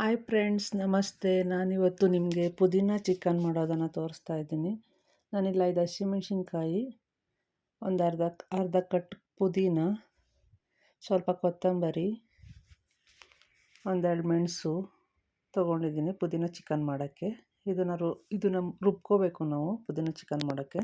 Hi friends ನಮಸ್ತೆ. ನಾನಿವತ್ತು ನಿಮಗೆ ಪುದೀನ ಚಿಕನ್ ಮಾಡೋದನ್ನು ತೋರಿಸ್ತಾ ಇದ್ದೀನಿ. ನಾನಿಲ್ಲ ಐದು ಹಸಿಮೆಣ್ಸಿನ್ಕಾಯಿ, ಒಂದು ಅರ್ಧ ಅರ್ಧ ಕಟ್ ಪುದೀನ, ಸ್ವಲ್ಪ ಕೊತ್ತಂಬರಿ, ಒಂದೆರಡು ಮೆಣಸು ತೊಗೊಂಡಿದ್ದೀನಿ ಪುದೀನ ಚಿಕನ್ ಮಾಡೋಕ್ಕೆ. ಇದನ್ನು ರು, ಇದನ್ನು ರುಬ್ಕೋಬೇಕು ನಾವು ಪುದೀನ ಚಿಕನ್ ಮಾಡೋಕ್ಕೆ.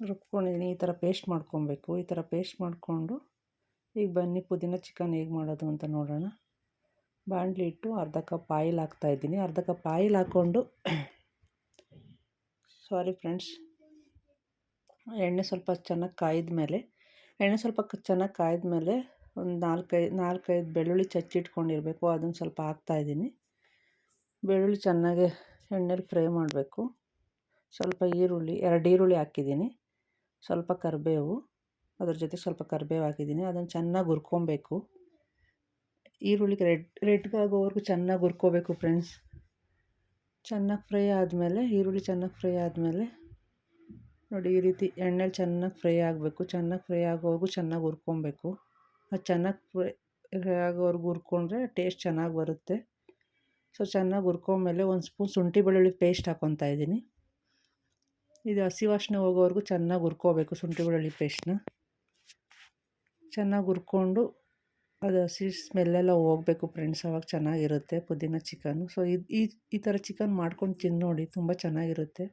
ರುಬ್ಕೊಂಡಿದ್ದೀನಿ. ಈ ಥರ ಪೇಸ್ಟ್ ಮಾಡ್ಕೊಬೇಕು. ಈ ಥರ ಪೇಸ್ಟ್ ಮಾಡಿಕೊಂಡು ಈಗ ಬನ್ನಿ, ಪುದೀನ ಚಿಕನ್ ಹೇಗೆ ಮಾಡೋದು ಅಂತ ನೋಡೋಣ. ಬಾಣಲಿ ಇಟ್ಟು ಅರ್ಧ ಕಪ್ ಆಯಿಲ್ ಹಾಕ್ತಾಯಿದ್ದೀನಿ ಅರ್ಧ ಕಪ್ ಆಯಿಲ್ ಹಾಕ್ಕೊಂಡು, ಸಾರಿ ಫ್ರೆಂಡ್ಸ್, ಎಣ್ಣೆ ಸ್ವಲ್ಪ ಚೆನ್ನಾಗಿ ಕಾಯಿದ ಮೇಲೆ, ಎಣ್ಣೆ ಸ್ವಲ್ಪ ಚೆನ್ನಾಗಿ ಕಾಯ್ದ ಮೇಲೆ ಒಂದು ನಾಲ್ಕೈದು ನಾಲ್ಕೈದು ಬೆಳ್ಳುಳ್ಳಿ ಚಚ್ಚಿಟ್ಕೊಂಡಿರಬೇಕು ಅದನ್ನು ಸ್ವಲ್ಪ ಹಾಕ್ತಾಯಿದ್ದೀನಿ ಬೆಳ್ಳುಳ್ಳಿ ಚೆನ್ನಾಗಿ ಎಣ್ಣೆಲಿ ಫ್ರೈ ಮಾಡಬೇಕು. ಸ್ವಲ್ಪ ಈರುಳ್ಳಿ, ಎರಡು ಈರುಳ್ಳಿ ಹಾಕಿದ್ದೀನಿ. ಸ್ವಲ್ಪ ಕರಿಬೇವು, ಅದ್ರ ಜೊತೆ ಸ್ವಲ್ಪ ಕರಿಬೇವು ಹಾಕಿದ್ದೀನಿ. ಅದನ್ನು ಚೆನ್ನಾಗಿ ಹುರ್ಕೊಬೇಕು. ಈರುಳ್ಳಿಗೆ ರೆಡ್ ರೆಡ್ಗಾಗೋವರೆಗೂ ಚೆನ್ನಾಗಿ ಹುರ್ಕೋಬೇಕು ಫ್ರೆಂಡ್ಸ್ ಚೆನ್ನಾಗಿ ಫ್ರೈ ಆದಮೇಲೆ, ಈರುಳ್ಳಿ ಚೆನ್ನಾಗಿ ಫ್ರೈ ಆದಮೇಲೆ, ನೋಡಿ ಈ ರೀತಿ ಎಣ್ಣೆಲಿ ಚೆನ್ನಾಗಿ ಫ್ರೈ ಆಗಬೇಕು. ಚೆನ್ನಾಗಿ ಫ್ರೈ ಆಗೋವರೆಗೂ ಚೆನ್ನಾಗಿ ಹುರ್ಕೊಬೇಕು. ಅದು ಚೆನ್ನಾಗಿ ಫ್ರೈ ಆಗೋವರೆಗೂ ಹುರ್ಕೊಂಡ್ರೆ ಟೇಸ್ಟ್ ಚೆನ್ನಾಗಿ ಬರುತ್ತೆ. ಸೊ ಚೆನ್ನಾಗಿ ಹುರ್ಕೊಂಡ್ಮೇಲೆ ಒಂದು ಸ್ಪೂನ್ ಶುಂಠಿ ಬೆಳ್ಳುಳ್ಳಿ ಪೇಸ್ಟ್ ಹಾಕ್ಕೊತಾ ಇದ್ದೀನಿ. ಇದು ಹಸಿ ವಾಸನೆ ಹೋಗೋವರೆಗೂ ಚೆನ್ನಾಗಿ ಹುರ್ಕೋಬೇಕು ಶುಂಠಿ ಬೆಳ್ಳುಳ್ಳಿ ಪೇಸ್ಟ್ನ. ಚೆನ್ನಾಗಿ ಹುರ್ಕೊಂಡು ಅದು ಹಸಿ ಸ್ಮೆಲ್ಲೆಲ್ಲ ಹೋಗಬೇಕು ಫ್ರೆಂಡ್ಸ್, ಅವಾಗ ಚೆನ್ನಾಗಿರುತ್ತೆ ಪುದೀನ ಚಿಕನ್ನು ಸೊ, ಇದು, ಈ ಈ ಥರ ಚಿಕನ್ ಮಾಡ್ಕೊಂಡು ತಿಂದು ನೋಡಿ ತುಂಬ ಚೆನ್ನಾಗಿರುತ್ತೆ.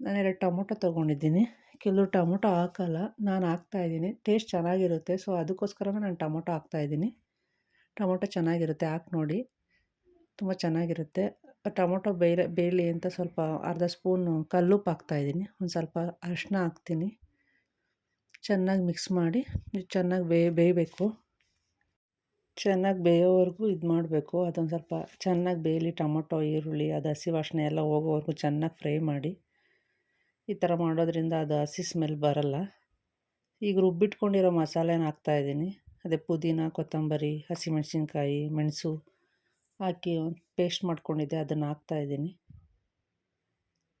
ನಾನು ಎರಡು ಟೊಮೊಟೊ ತೊಗೊಂಡಿದ್ದೀನಿ. ಕೆಲವು ಟೊಮೊಟೊ ಹಾಕಲ್ಲ, ನಾನು ಹಾಕ್ತಾಯಿದ್ದೀನಿ ಟೇಸ್ಟ್ ಚೆನ್ನಾಗಿರುತ್ತೆ, ಸೊ ಅದಕ್ಕೋಸ್ಕರ ನಾನು ಟೊಮೊಟೊ ಹಾಕ್ತಾಯಿದ್ದೀನಿ ಟೊಮೊಟೊ ಚೆನ್ನಾಗಿರುತ್ತೆ, ಹಾಕಿ ನೋಡಿ. ತುಂಬ ಚೆನ್ನಾಗಿರುತ್ತೆ. ಟೊಮೊಟೊ ಬೇರೆ ಬೇಯಲಿ ಅಂತ ಸ್ವಲ್ಪ ಅರ್ಧ ಸ್ಪೂನು ಕಲ್ಲುಪ್ಪು ಹಾಕ್ತಾಯಿದ್ದೀನಿ ಒಂದು ಸ್ವಲ್ಪ ಅರಿಶಿನ ಹಾಕ್ತೀನಿ. ಚೆನ್ನಾಗಿ ಮಿಕ್ಸ್ ಮಾಡಿ ಚೆನ್ನಾಗಿ ಬೇಯ ಬೇಯಬೇಕು. ಚೆನ್ನಾಗಿ ಬೇಯೋವರೆಗೂ ಇದು ಮಾಡಬೇಕು. ಅದೊಂದು ಸ್ವಲ್ಪ ಚೆನ್ನಾಗಿ ಬೇಯಲಿ ಟೊಮೊಟೊ, ಈರುಳ್ಳಿ, ಅದು ಹಸಿ ವಾಸನೆ ಎಲ್ಲ ಹೋಗೋವರೆಗೂ ಚೆನ್ನಾಗಿ ಫ್ರೈ ಮಾಡಿ. ಈ ಥರ ಮಾಡೋದ್ರಿಂದ ಅದು ಹಸಿ ಸ್ಮೆಲ್ ಬರಲ್ಲ. ಈಗ ರುಬ್ಬಿಟ್ಕೊಂಡಿರೋ ಮಸಾಲೆನ ಹಾಕ್ತಾಯಿದ್ದೀನಿ ಅದೇ ಪುದೀನ, ಕೊತ್ತಂಬರಿ, ಹಸಿಮೆಣಸಿನ್ಕಾಯಿ, ಮೆಣಸು. ಹಾಕಿ ಪೇಸ್ಟ್ ಮಾಡ್ಕೊಂಡಿದ್ದೆ, ಅದನ್ನು ಹಾಕ್ತಾಯಿದ್ದೀನಿ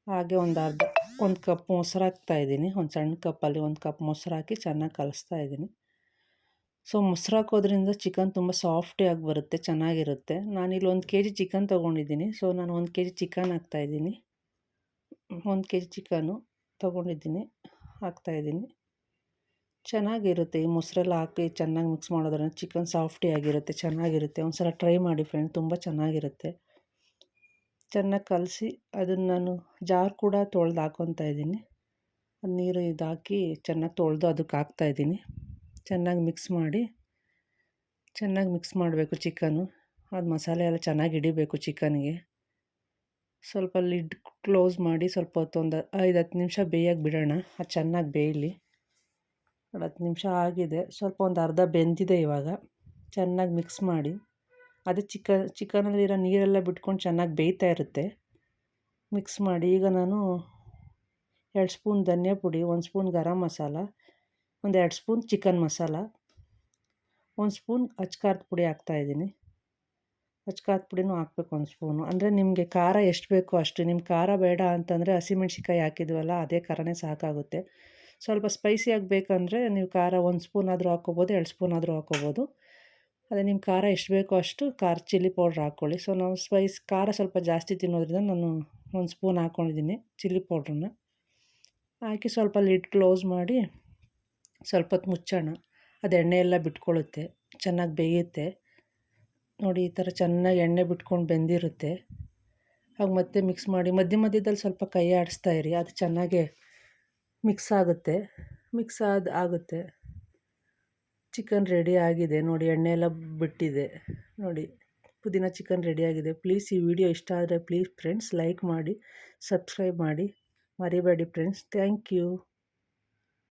ಹಾಗೆ ಒಂದು ಅರ್ಧ, ಒಂದು ಕಪ್ ಮೊಸರು ಹಾಕ್ತಾಯಿದ್ದೀನಿ ಒಂದು ಸಣ್ಣ ಕಪ್ಪಲ್ಲಿ ಒಂದು ಕಪ್ ಮೊಸರು ಹಾಕಿ ಚೆನ್ನಾಗಿ ಕಲಿಸ್ತಾ ಇದ್ದೀನಿ. ಸೊ ಮೊಸರು ಹಾಕೋದ್ರಿಂದ ಚಿಕನ್ ತುಂಬ ಸಾಫ್ಟಿಯಾಗಿ ಬರುತ್ತೆ, ಚೆನ್ನಾಗಿರುತ್ತೆ. ನಾನಿಲ್ಲಿ ಒಂದು ಕೆ ಜಿ ಚಿಕನ್ ತೊಗೊಂಡಿದ್ದೀನಿ. ಸೊ ನಾನು ಒಂದು ಕೆ ಜಿ ಚಿಕನ್ ಹಾಕ್ತಾಯಿದ್ದೀನಿ ಒಂದು ಕೆ ಜಿ ಚಿಕನು ತೊಗೊಂಡಿದ್ದೀನಿ ಹಾಕ್ತಾಯಿದ್ದೀನಿ ಚೆನ್ನಾಗಿರುತ್ತೆ. ಈ ಮೊಸರೆಲ್ಲ ಹಾಕಿ ಚೆನ್ನಾಗಿ ಮಿಕ್ಸ್ ಮಾಡೋದ್ರಿಂದ ಚಿಕನ್ ಸಾಫ್ಟಿಯಾಗಿರುತ್ತೆ ಚೆನ್ನಾಗಿರುತ್ತೆ. ಒಂದು ಸಲ ಟ್ರೈ ಮಾಡಿ ಫ್ರೆಂಡ್ ತುಂಬ ಚೆನ್ನಾಗಿರುತ್ತೆ. ಚೆನ್ನಾಗಿ ಕಲಸಿ ಅದನ್ನು ನಾನು ಜಾರ್ ಕೂಡ ತೊಳೆದು ಹಾಕ್ಕೊತಾ ಇದ್ದೀನಿ. ನೀರು ಇದು ಹಾಕಿ ಚೆನ್ನಾಗಿ ತೊಳೆದು ಅದಕ್ಕೆ ಹಾಕ್ತಾಯಿದ್ದೀನಿ ಚೆನ್ನಾಗಿ ಮಿಕ್ಸ್ ಮಾಡಿ, ಚೆನ್ನಾಗಿ ಮಿಕ್ಸ್ ಮಾಡಬೇಕು ಚಿಕನು ಅದು ಮಸಾಲೆ ಎಲ್ಲ ಚೆನ್ನಾಗಿ ಹಿಡಿಬೇಕು ಚಿಕನ್ಗೆ ಸ್ವಲ್ಪ ಲಿಡ್ ಕ್ಲೋಸ್ ಮಾಡಿ ಸ್ವಲ್ಪ ಹೊತ್ತೊಂದು ಐದು ಹತ್ತು ನಿಮಿಷ ಬೇಯಕ್ಕೆ ಬಿಡೋಣ. ಅದು ಚೆನ್ನಾಗಿ ಬೇಯಲಿ. ಒಂದು ಹತ್ತು ನಿಮಿಷ ಆಗಿದೆ. ಸ್ವಲ್ಪ ಒಂದು ಅರ್ಧ ಬೆಂದಿದೆ ಇವಾಗ. ಚೆನ್ನಾಗಿ ಮಿಕ್ಸ್ ಮಾಡಿ. ಅದು ಚಿಕನ್ ಚಿಕನಲ್ಲಿರೋ ನೀರೆಲ್ಲ ಬಿಟ್ಕೊಂಡು ಚೆನ್ನಾಗಿ ಬೇಯ್ತಾ ಇರುತ್ತೆ. ಮಿಕ್ಸ್ ಮಾಡಿ ಈಗ ನಾನು ಎರಡು ಸ್ಪೂನ್ ಧನಿಯಾ ಪುಡಿ, ಒಂದು ಸ್ಪೂನ್ ಗರಂ ಮಸಾಲ, ಒಂದು ಎರಡು ಸ್ಪೂನ್ ಚಿಕನ್ ಮಸಾಲ, ಒಂದು ಸ್ಪೂನ್ ಅಚ್ಕಾರದ ಪುಡಿ ಹಾಕ್ತಾಯಿದ್ದೀನಿ ಅಚ್ಕಾರದ ಪುಡಿನೂ ಹಾಕ್ಬೇಕು ಒಂದು ಸ್ಪೂನು. ಅಂದರೆ ನಿಮಗೆ ಖಾರ ಎಷ್ಟು ಬೇಕೋ ಅಷ್ಟು. ನಿಮ್ಗೆ ಖಾರ ಬೇಡ ಅಂತಂದರೆ ಹಸಿಮೆಣ್ಸಿಕಾಯಿ ಹಾಕಿದ್ವಲ್ಲ, ಅದೇ ಖಾರನೇ ಸಾಕಾಗುತ್ತೆ. ಸ್ವಲ್ಪ ಸ್ಪೈಸಿಯಾಗಿ ಬೇಕಂದರೆ ನೀವು ಖಾರ ಒಂದು ಸ್ಪೂನ್ ಆದರೂ ಹಾಕ್ಕೋಬೋದು, ಎರಡು ಸ್ಪೂನ್ ಆದರೂ ಹಾಕ್ಕೋಬೋದು. ಅದೇ ನಿಮ್ಮ ಖಾರ ಎಷ್ಟು ಬೇಕೋ ಅಷ್ಟು ಖಾರ ಚಿಲ್ಲಿ ಪೌಡ್ರ್ ಹಾಕ್ಕೊಳ್ಳಿ. ಸೊ ನಾವು ಸ್ಪೈಸ್ ಖಾರ ಸ್ವಲ್ಪ ಜಾಸ್ತಿ ತಿನ್ನೋದ್ರಿಂದ ನಾನು ಒಂದು ಸ್ಪೂನ್ ಹಾಕ್ಕೊಂಡಿದ್ದೀನಿ ಚಿಲ್ಲಿ ಪೌಡ್ರನ್ನ ಹಾಕಿ ಸ್ವಲ್ಪ ಲಿಡ್ ಕ್ಲೋಸ್ ಮಾಡಿ ಸ್ವಲ್ಪ ಹೊತ್ತು ಮುಚ್ಚೋಣ. ಅದು ಎಣ್ಣೆ ಎಲ್ಲ ಬಿಟ್ಕೊಳ್ಳುತ್ತೆ, ಚೆನ್ನಾಗಿ ಬೇಯುತ್ತೆ. ನೋಡಿ ಈ ಥರ ಚೆನ್ನಾಗಿ ಎಣ್ಣೆ ಬಿಟ್ಕೊಂಡು ಬೆಂದಿರುತ್ತೆ. ಆಗ ಮತ್ತೆ ಮಿಕ್ಸ್ ಮಾಡಿ ಮಧ್ಯ ಮಧ್ಯದಲ್ಲಿ ಸ್ವಲ್ಪ ಕೈ ಆಡಿಸ್ತಾ ಇರಿ, ಅದು ಚೆನ್ನಾಗೆ ಮಿಕ್ಸ್ ಆಗುತ್ತೆ ಮಿಕ್ಸ್ ಆದ ಆಗುತ್ತೆ. ಚಿಕನ್ ರೆಡಿ ಆಗಿದೆ. ನೋಡಿ ಎಣ್ಣೆ ಎಲ್ಲ ಬಿಟ್ಟಿದೆ. ನೋಡಿ, ಪುದೀನ ಚಿಕನ್ ರೆಡಿ ಆಗಿದೆ. ಪ್ಲೀಸ್ ಈ ವಿಡಿಯೋ ಇಷ್ಟ ಆದರೆ ಪ್ಲೀಸ್ ಫ್ರೆಂಡ್ಸ್ ಲೈಕ್ ಮಾಡಿ, ಸಬ್ಸ್ಕ್ರೈಬ್ ಮಾಡಿ. ಮರಿಬೇಡಿ ಫ್ರೆಂಡ್ಸ್. Thank you.